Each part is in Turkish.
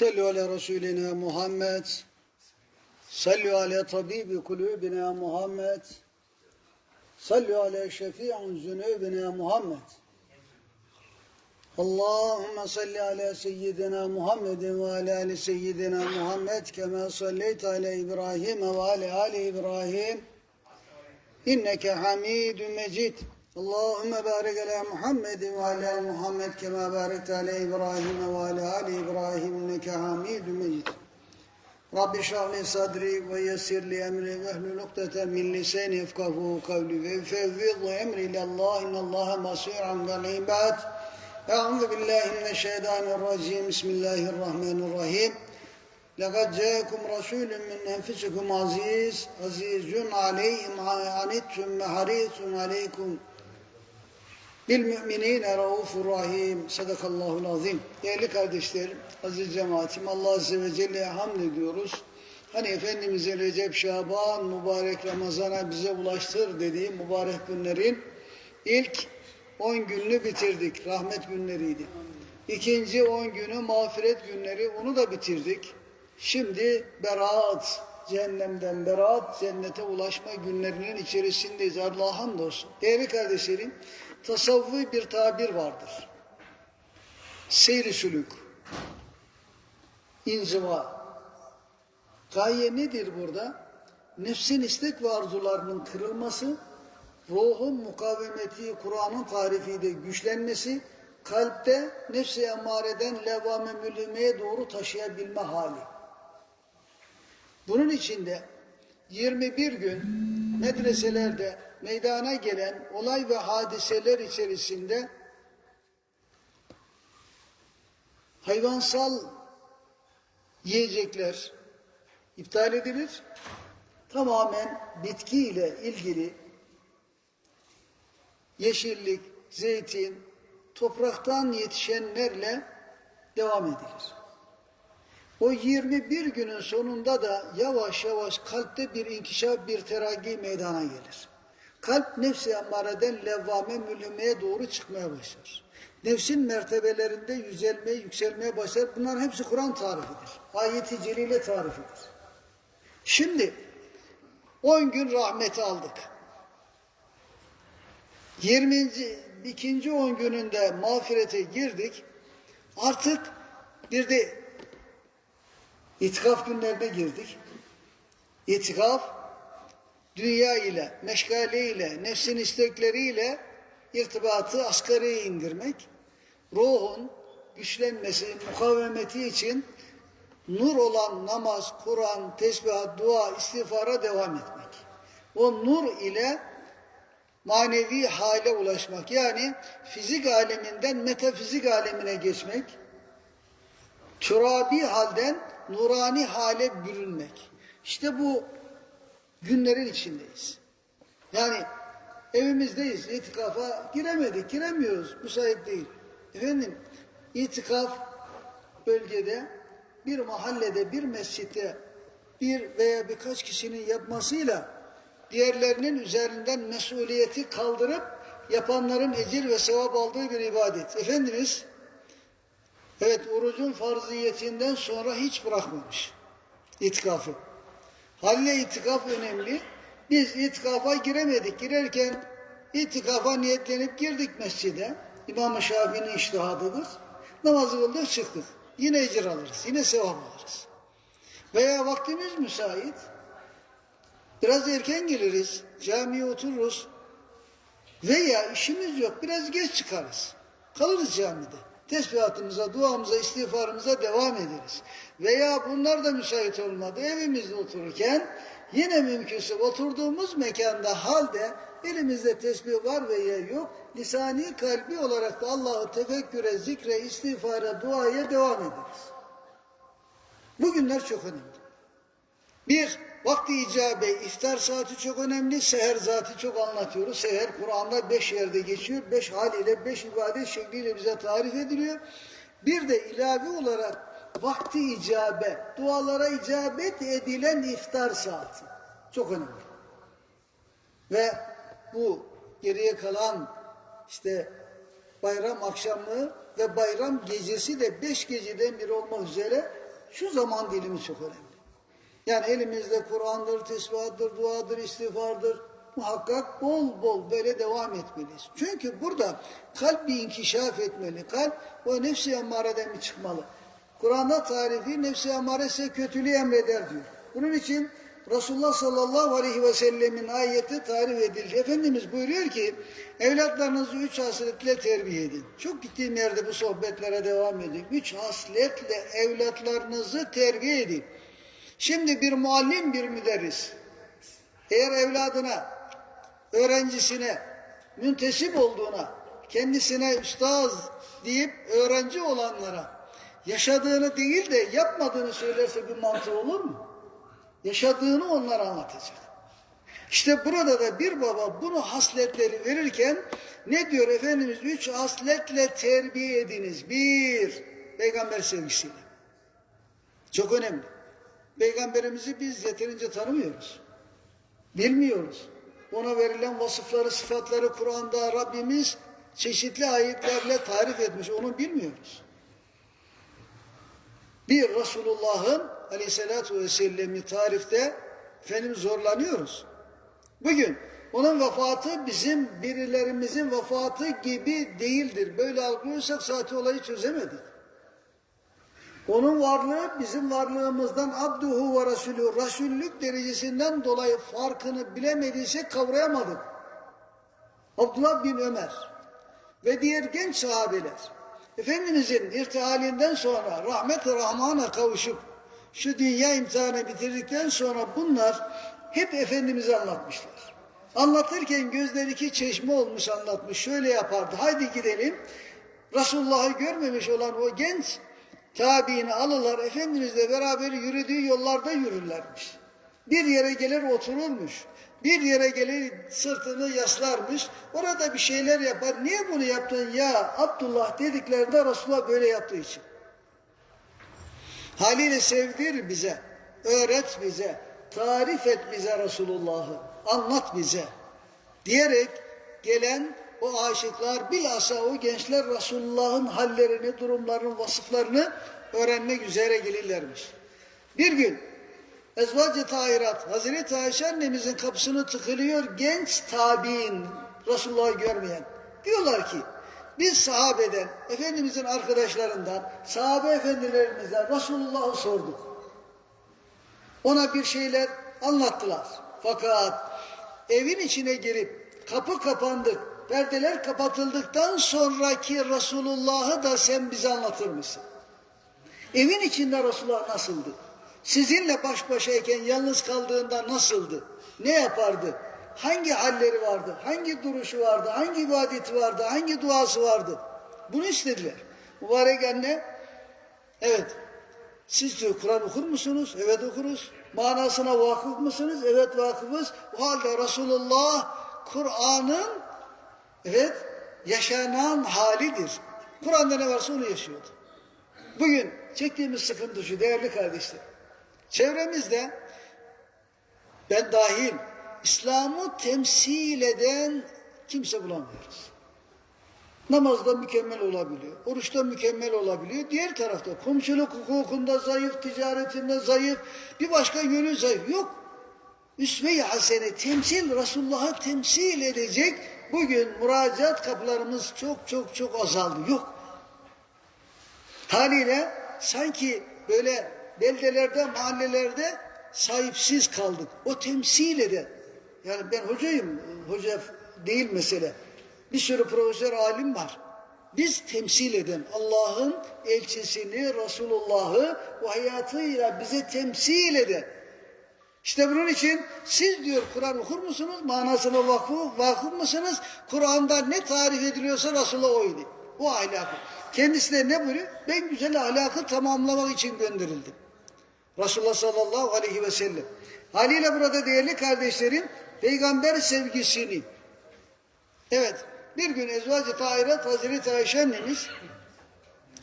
Sallu ala Resulina Muhammed. Sallu ala tabibi kulübina Muhammed. Sallu ala şefi'un zünubina Muhammed. Allahümme salli ala seyyidina Muhammedin ve ala ali seyyidina Muhammed kema salleyte ala İbrahim ve ala ali İbrahim inneke hamidun mecid. Allahümme barik ala Muhammedin ve ala Muhammed kema barik ala İbrahim ve ala ali İbrahim رب اشرح لي صدري ويسر لي امري واحلل عقدة من لساني يفقهوا قولي وفوض امري الى الله ان الله بصير بالعباد أعوذ بالله من الشيطان الرجيم بسم الله الرحمن الرحيم لقد جاءكم رسول من أنفسكم عزيز عزيز عليه ما عنتم حريص عليكم Bil müminine raufur rahim. Sadakallahul azim. Değerli kardeşlerim, aziz cemaatim Allah Azze ve Celle'ye hamd ediyoruz. Hani Efendimizin Recep Şaban mübarek Ramazan'a bize ulaştır dediği mübarek günlerin ilk 10 gününü bitirdik. Rahmet günleriydi. İkinci 10 günü mağfiret günleri onu da bitirdik. Şimdi beraat, cehennemden beraat, cennete ulaşma günlerinin içerisindeyiz. Allah'a hamdolsun. Değerli kardeşlerim, tasavvufi bir tabir vardır. Seyri sülük, inziva. Gaye nedir burada? Nefsin istek ve arzularının kırılması, ruhun mukavemeti, Kur'an'ın tarifiyle güçlenmesi, kalpte nefsi emmareden levvame mülhimeye doğru taşıyabilme hali. Bunun içinde 21 gün medreselerde meydana gelen olay ve hadiseler içerisinde hayvansal yiyecekler iptal edilir. Tamamen bitki ile ilgili yeşillik, zeytin, topraktan yetişenlerle devam edilir. O 21 günün sonunda da yavaş yavaş kalpte bir inkişaf, bir terakki meydana gelir. Kalp nefsi emmareden levvame mülhimeye doğru çıkmaya başlar. Nefsin mertebelerinde yücelmeye, yükselmeye başlar. Bunların hepsi Kur'an tarifidir. Ayeti celile tarifidir. Şimdi 10 gün rahmeti aldık. 20. ikinci 10 gününde mağfirete girdik. Artık bir de itikaf günlerine girdik. İtikaf dünya ile, meşgale ile, nefsin istekleriyle irtibatı asgariye indirmek, ruhun güçlenmesi, mukavemeti için nur olan namaz, Kur'an, tesbihat, dua, istiğfara devam etmek. O nur ile manevi hale ulaşmak. Yani fizik aleminden metafizik alemine geçmek. Turabi halden nurani hale bürünmek. İşte bu günlerin içindeyiz. Yani evimizdeyiz. İtikafa giremedik, giremiyoruz. Müsait değil. Efendim, itikaf bölgede, bir mahallede, bir mescitte bir veya birkaç kişinin yapmasıyla diğerlerinin üzerinden mesuliyeti kaldırıp yapanların ecir ve sevap aldığı bir ibadet. Efendimiz evet orucun farziyetinden sonra hiç bırakmamış itikafı. Halle itikaf önemli. Biz itikafa giremedik. Girerken itikafa niyetlenip girdik mescide. İmam-ı Şafii'nin iştihadıdır. Namazı kıldık çıktık. Yine ecir alırız. Yine sevap alırız. Veya vaktimiz müsait. Biraz erken geliriz. Camiye otururuz. Veya işimiz yok. Biraz geç çıkarız. Kalırız camide. Tesbihatımıza, duamıza, istiğfarımıza devam ederiz. Veya bunlar da müsait olmadı. Evimizde otururken yine mümkünse oturduğumuz mekanda halde elimizde tesbih var veya yok. Lisani kalbi olarak da Allah'ı tefekküre, zikre, istiğfara, duaya devam ederiz. Bu günler çok önemli. Bir, vakti icabe, iftar saati çok önemli, seher saati çok anlatıyoruz. Seher Kur'an'da beş yerde geçiyor, beş hal ile, beş ibadet şekliyle bize tarif ediliyor. Bir de ilavi olarak vakti icabe, dualara icabet edilen iftar saati. Çok önemli. Ve bu geriye kalan işte bayram akşamı ve bayram gecesi de beş geceden biri olmak üzere şu zaman dilimi çok önemli. Yani elimizde Kur'an'dır, tesbihattır, duadır, istiğfardır. Muhakkak bol bol böyle devam etmeliyiz. Çünkü burada kalp bir inkişaf etmeli. Kalp o nefsi emmareden bir çıkmalı. Kur'an'da tarifi nefsi emmare kötülüğü emreder diyor. Bunun için Resulullah sallallahu aleyhi ve sellemin ayeti tarif edildi. Efendimiz buyuruyor ki evlatlarınızı üç hasletle terbiye edin. Çok gittiğim yerde bu sohbetlere devam edin. Üç hasletle evlatlarınızı terbiye edin. Şimdi bir muallim bir müderris eğer evladına, öğrencisine müntesip olduğuna, kendisine üstaz deyip öğrenci olanlara yaşadığını değil de yapmadığını söylerse bir mantığı olur mu? Yaşadığını onlara anlatacak. İşte burada da bir baba bunu hasletleri verirken ne diyor Efendimiz? Üç hasletle terbiye ediniz. Bir, peygamber sevgisiyle. Çok önemli. Peygamberimizi biz yeterince tanımıyoruz. Bilmiyoruz. Ona verilen vasıfları, sıfatları Kur'an'da Rabbimiz çeşitli ayetlerle tarif etmiş. Onu bilmiyoruz. Bir Resulullah'ın aleyhissalatü vesselam'ı tarifte efendim zorlanıyoruz. Bugün onun vefatı bizim birilerimizin vefatı gibi değildir. Böyle algılıyorsak zaten olayı çözemedik. Onun varlığı bizim varlığımızdan abduhu ve rasulü, rasullük derecesinden dolayı farkını bilemediysek kavrayamadık. Abdullah bin Ömer ve diğer genç sahabeler Efendimizin irtihalinden sonra rahmet-i rahmana kavuşup şu dünya imtihanı bitirdikten sonra bunlar hep Efendimiz'i anlatmışlar. Anlatırken gözlerindeki çeşme olmuş anlatmış. Şöyle yapardı. Haydi gidelim. Resulullah'ı görmemiş olan o genç tabiini alırlar. Efendimizle beraber yürüdüğü yollarda yürürlermiş. Bir yere gelir otururmuş. Bir yere gelir sırtını yaslarmış. Orada bir şeyler yapar. Niye bunu yaptın ya Abdullah dediklerinde Resulullah böyle yaptığı için. Haliyle sevdir bize. Öğret bize. Tarif et bize Resulullah'ı. Anlat bize. Diyerek gelen o aşıklar bilhassa o gençler Resulullah'ın hallerini, durumlarını, vasıflarını öğrenmek üzere gelirlermiş. Bir gün Ezvacı Tahirat, Hazreti Ayşe annemizin kapısını tıkılıyor genç tabi'in, Resulullah'ı görmeyen. Diyorlar ki, biz sahabeden, Efendimizin arkadaşlarından, sahabe efendilerimizden Resulullah'ı sorduk. Ona bir şeyler anlattılar. Fakat evin içine girip kapı kapandık, perdeler kapatıldıktan sonraki Resulullah'ı da sen bize anlatır mısın? Evin içinde Resulullah nasıldı? Sizinle baş başayken yalnız kaldığında nasıldı? Ne yapardı? Hangi halleri vardı? Hangi duruşu vardı? Hangi ibadeti vardı? Hangi duası vardı? Bunu istediler. Mübarek anne, evet siz diyor Kur'an okur musunuz? Evet okuruz. Manasına vakıf mısınız? Evet vakıfız. O halde Resulullah Kur'an'ın evet yaşanan halidir. Kur'an'da ne varsa onu yaşıyordu. Bugün çektiğimiz sıkıntı şu değerli kardeşler. Çevremizde ben dahil İslam'ı temsil eden kimse bulamıyoruz. Namazda mükemmel olabiliyor, oruçta mükemmel olabiliyor. Diğer tarafta komşuluk hukukunda zayıf, ticaretinde zayıf, bir başka yönü zayıf. Yok. Üsve-i Hasene temsil, Resulullah'ı temsil edecek bugün müracaat kapılarımız çok çok çok azaldı. Yok. Haliyle sanki böyle beldelerde, mahallelerde sahipsiz kaldık. O temsil eden, yani ben hocayım, hoca değil mesele. Bir sürü profesör alim var. Biz temsil eden Allah'ın elçisini, Resulullah'ı bu hayatıyla bize temsil eden. İşte bunun için siz diyor Kur'an okur musunuz? Manasına vakıf, vakıf mısınız? Kur'an'da ne tarif ediliyorsa Resulullah oydu. O ahlakı. Kendisi de ne buyuruyor? Ben güzel ahlakı tamamlamak için gönderildim. Resulullah sallallahu aleyhi ve sellem. Haliyle burada değerli kardeşlerim peygamber sevgisini evet bir gün Ezvacı Tahirat Hazreti Ayşe annemiz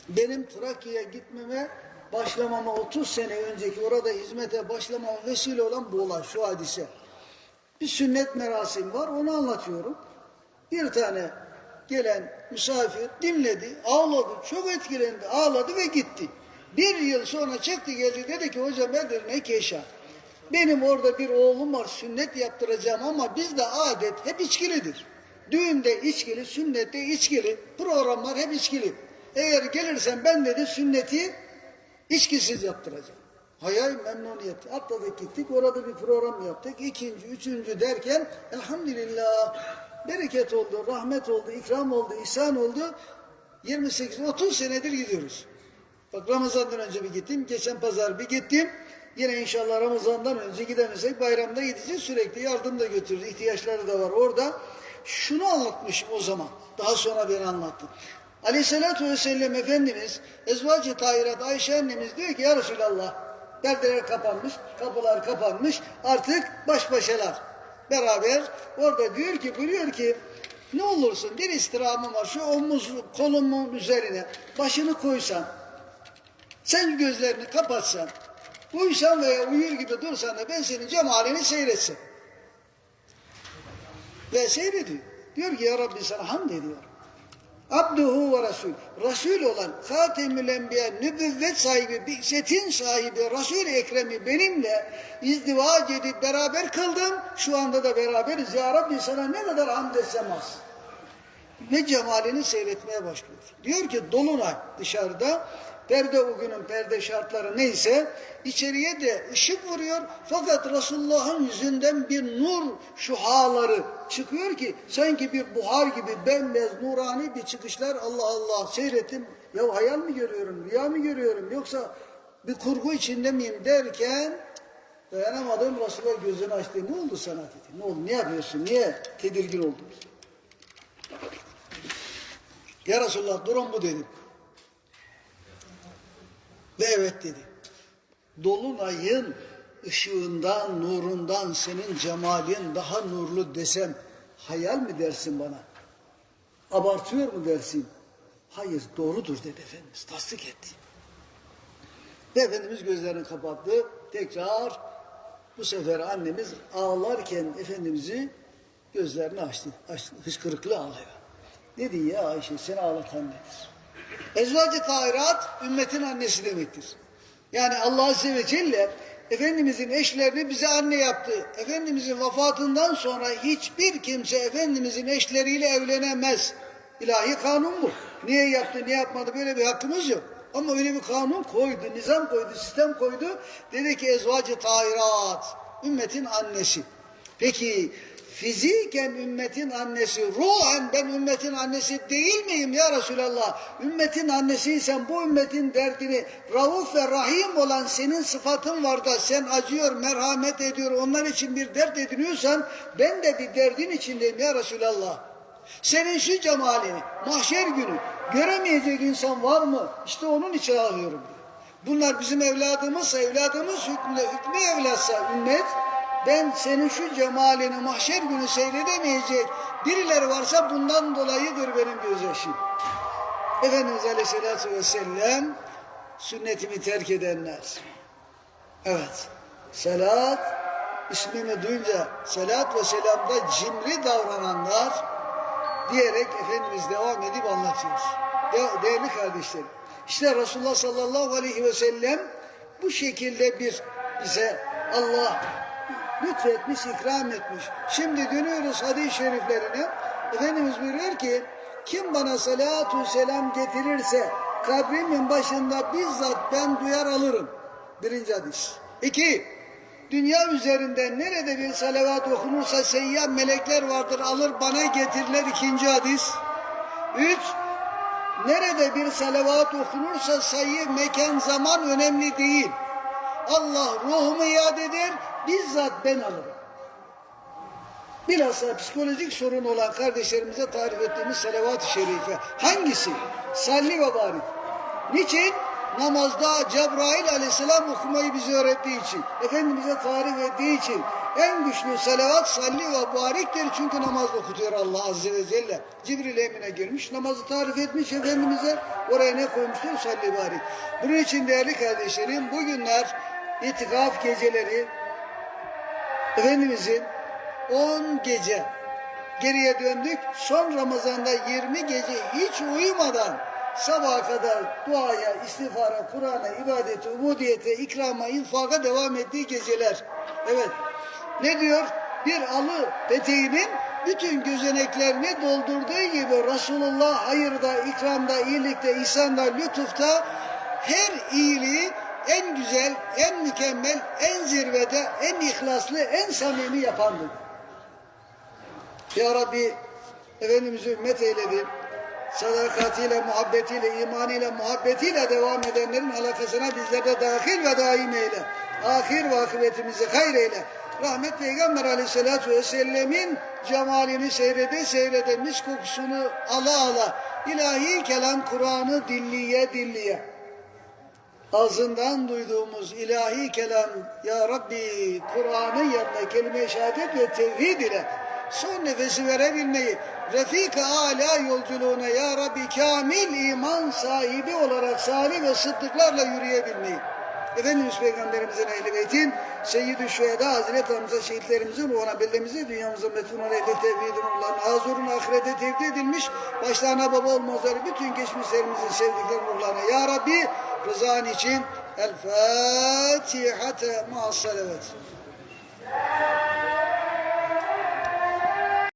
benim Trakya'ya gitmeme başlamama 30 sene önceki orada hizmete başlamama vesile olan bu olay şu hadise. Bir sünnet merasim var onu anlatıyorum. Bir tane gelen misafir dinledi, ağladı, çok etkilendi, ağladı ve gitti. Bir yıl sonra çıktı geldi dedi ki hocam Edirne Keşan. Benim orada bir oğlum var sünnet yaptıracağım ama bizde adet hep içkilidir. Düğünde içkili, sünnette içkili, programlar hep içkili. Eğer gelirsen ben dedi sünneti içkisiz yaptıracağım. Hayal memnuniyet. Atladık gittik orada bir program yaptık. İkinci, üçüncü derken elhamdülillah bereket oldu, rahmet oldu, ikram oldu, ihsan oldu. 28-30 senedir gidiyoruz. Bak Ramazan'dan önce bir gittim. Geçen pazar bir gittim. Yine inşallah Ramazan'dan önce gidemezsek bayramda gideceğiz. Sürekli yardım da götürürüz. İhtiyaçları da var orada. Şunu anlatmış o zaman. Daha sonra ben anlattım. Aleyhissalatü vesselam Efendimiz Ezvacı Tahirat Ayşe annemiz diyor ki ya Resulallah perdeler kapanmış, kapılar kapanmış artık baş başalar beraber orada diyor ki buyuruyor ki ne olursun bir istirhamım var şu omuz kolumun üzerine başını koysan sen gözlerini kapatsan, uyusan veya uyur gibi dursan da ben senin cemalini seyretsem. Ve seyrediyor. Diyor ki ya Rabbi sana hamd ediyor. Abduhu ve Resul. Resul olan Hatemül Enbiya, nübüvvet sahibi, bi'setin sahibi, Resul-i Ekrem'i benimle izdivac edip beraber kıldım. Şu anda da beraberiz. Ya Rabbi sana ne kadar hamd etsem az ve cemalini seyretmeye başlıyor. Diyor ki dolunay dışarıda perde o günün perde şartları neyse içeriye de ışık vuruyor. Fakat Resulullah'ın yüzünden bir nur şuhaları çıkıyor ki sanki bir buhar gibi bembeyaz nurani bir çıkışlar Allah Allah seyrettim. Ya hayal mi görüyorum rüya mı görüyorum yoksa bir kurgu içinde miyim derken dayanamadım Resulullah gözünü açtı. Ne oldu sana dedi. Ne oldu ne yapıyorsun niye tedirgin oldun? Ya Resulallah durum bu dedim. Ve evet dedi. Dolunayın ışığından, nurundan senin cemalin daha nurlu desem hayal mi dersin bana? Abartıyor mu dersin? Hayır doğrudur dedi Efendimiz. Tasdik etti. Ve Efendimiz gözlerini kapattı. Tekrar bu sefer annemiz ağlarken Efendimiz'i gözlerini açtı. açtı. Hıçkırıklı ağlıyor. Dedi ya Ayşe seni ağlatan nedir? Ezvacı tahirat ümmetin annesi demektir. Yani Allah Azze ve Celle Efendimizin eşlerini bize anne yaptı. Efendimizin vefatından sonra hiçbir kimse Efendimizin eşleriyle evlenemez. İlahi kanun bu. Niye yaptı, niye yapmadı böyle bir hakkımız yok. Ama öyle bir kanun koydu, nizam koydu, sistem koydu. Dedi ki ezvacı tahirat, ümmetin annesi. Peki fiziken ümmetin annesi, ruhen ben ümmetin annesi değil miyim ya Resulallah? Ümmetin annesiysen bu ümmetin derdini rauf ve rahim olan senin sıfatın var da sen acıyor, merhamet ediyor, onlar için bir dert ediniyorsan ben de bir derdin içindeyim ya Resulallah. Senin şu cemalini mahşer günü göremeyecek insan var mı? İşte onun için ağlıyorum. Bunlar bizim evladımızsa, evladımız hükmü, hükmü evlatsa ümmet, ben senin şu cemalini mahşer günü seyredemeyecek birileri varsa bundan dolayıdır benim gözyaşım. Efendimiz Aleyhisselatü Vesselam sünnetimi terk edenler. Evet. Salat ismini duyunca salat ve selamda cimri davrananlar diyerek Efendimiz devam edip anlatıyor. Ya değerli kardeşlerim işte Resulullah sallallahu aleyhi ve sellem bu şekilde bir bize Allah lütfetmiş, ikram etmiş. Şimdi dönüyoruz hadis-i şeriflerine. Efendimiz buyuruyor ki kim bana salatu selam getirirse kabrimin başında bizzat ben duyar alırım. Birinci hadis. İki, dünya üzerinde nerede bir salavat okunursa seyyah melekler vardır alır bana getirirler. ikinci hadis. Üç, nerede bir salavat okunursa sayı, mekan, zaman önemli değil. Allah ruhumu iade eder, bizzat ben alırım. Bilhassa psikolojik sorun olan kardeşlerimize tarif ettiğimiz salavat-ı şerife. Hangisi? Salli ve barik. Niçin? Namazda Cebrail aleyhisselam okumayı bize öğrettiği için, Efendimiz'e tarif ettiği için en güçlü salavat salli ve bariktir çünkü namaz okutuyor Allah Azze ve Celle. Cibril emine gelmiş, namazı tarif etmiş Efendimiz'e oraya ne koymuştur? Salli barik. Bunun için değerli kardeşlerim bugünler itikaf geceleri Efendimizin 10 gece geriye döndük. Son Ramazan'da 20 gece hiç uyumadan sabaha kadar duaya, istiğfara, Kur'an'a, ibadete, umudiyete, ikrama, infaka devam ettiği geceler. Evet. Ne diyor? Bir alı peteğinin bütün gözeneklerini doldurduğu gibi Resulullah hayırda, ikramda, iyilikte, ihsanda, lütufta her iyiliği en güzel, en mükemmel, en zirvede, en ihlaslı, en samimi yapandır. Ya Rabbi Efendimiz'i ümmet eyledin. Sadakatiyle, muhabbetiyle, imanıyla, muhabbetiyle devam edenlerin halakasına bizler de dahil ve daim eyle. Ahir ve akıbetimizi hayır eyle. Rahmet Peygamber aleyhissalatu vesselam'in cemalini seyrede seyrede mis kokusunu ala ala ilahi kelam Kur'an'ı dinliye dinliye ağzından duyduğumuz ilahi kelam Ya Rabbi Kur'an'ın yanına kelime-i şehadet ve tevhid ile son nefesi verebilmeyi Refika Ala yolculuğuna Ya Rabbi kamil iman sahibi olarak salih ve sıddıklarla yürüyebilmeyi Efendimiz Peygamberimizin ehl-i beytin Seyyid-i Şüheda Hazreti Hamza şehitlerimizin ruhuna beldemizi dünyamıza metfun eyle tevhidin ruhlarına hazurun ahirete tevdi edilmiş başlarına baba olmaz üzere bütün geçmişlerimizin sevdikleri ruhlarına Ya Rabbi rızan için El Fatihate ma'as salavat.